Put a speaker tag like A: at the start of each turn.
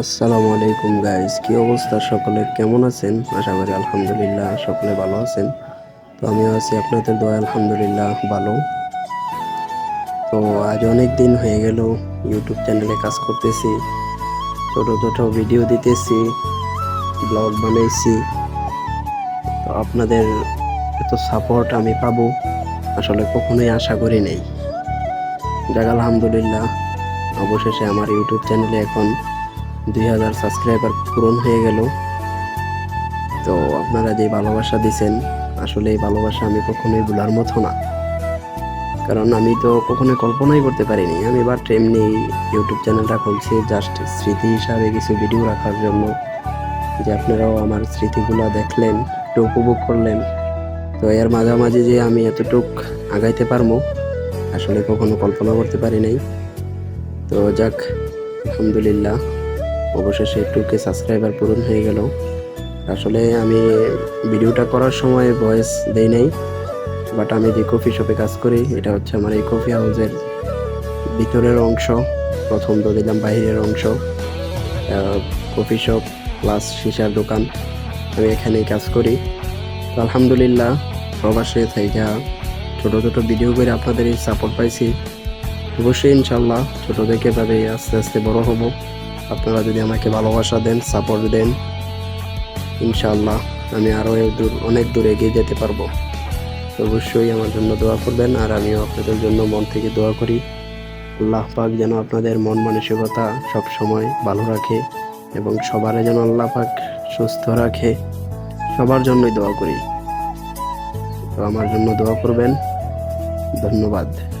A: আসসালামু আলাইকুম গাইজ কি অবস্থা সকলে? কেমন আছেন? আশা করি আলহামদুলিল্লাহ সকলে ভালো আছেন। তো আমিও আছি আপনাদের দোয়া আলহামদুলিল্লাহ, ভালো। তো আজ অনেক দিন হয়ে গেল ইউটিউব চ্যানেলে কাজ করতেছি। ছোটো ছোটো ভিডিও দিতেছি ব্লগ বানাইছি। তো আপনাদের এত সাপোর্ট আমি পাবো, আসলে কখনোই আশা করি নাই। যাক, আলহামদুলিল্লাহ। অবশেষে আমার ইউটিউব চ্যানেলে এখন দুই হাজার সাবস্ক্রাইবার পূরণ হয়ে গেল। তো আপনারা যে ভালোবাসা দিছেন, আসলে এই ভালোবাসা আমি কখনোই ভুলার মতো না। কারণ আমি তো কখনোই কল্পনাই করতে পারিনি। আমি এবার এমনি ইউটিউব চ্যানেলটা খুলছি জাস্ট স্মৃতি হিসাবে কিছু ভিডিও রাখার জন্য। যে আপনারাও আমার স্মৃতিগুলো দেখলেন, একটু উপভোগ করলেন। তো এর মাঝামাঝি যে আমি এতটুক আগাইতে পারব, আসলে কখনো কল্পনা করতে পারি নাই। তো যাক, আলহামদুলিল্লাহ। অবশেষে টুকে সাবস্ক্রাইবার পূরণ হয়ে গেল। আসলে আমি ভিডিওটা করার সময় ভয়েস দেই নাই বাট আমি যে কফি শপে কাজ করি, এটা হচ্ছে আমার এই কফি হাউসের ভিতরের অংশ, প্রথম তো দিলাম বাইরের অংশ। কফি শপ প্লাস সিসার দোকান, আমি এখানেই কাজ করি। তো আলহামদুলিল্লাহ, প্রবাসে থাইকা ছোট ছোট ভিডিও করে আপনাদের সাপোর্ট পাইছি। অবশ্যই ইনশাল্লাহ ছোট থেকে ভাবে আস্তে আস্তে বড় হব। আপনারা যদি আমাকে ভালোবাসা দেন সাপোর্ট দেন ইনশাল্লাহ আমি আরও দূর, অনেক দূর এগিয়ে যেতে পারব। অবশ্যই আমার জন্য দোয়া করবেন আর আমিও আপনাদের জন্য মন থেকে দোয়া করি। আল্লাহ পাক যেন আপনাদের মন মানসিকতা সব সময় ভালো রাখে এবং সবার যেন আল্লাহ পাক সুস্থ রাখে। সবার জন্যই দোয়া করি। তো আমার জন্য দোয়া করবেন। ধন্যবাদ।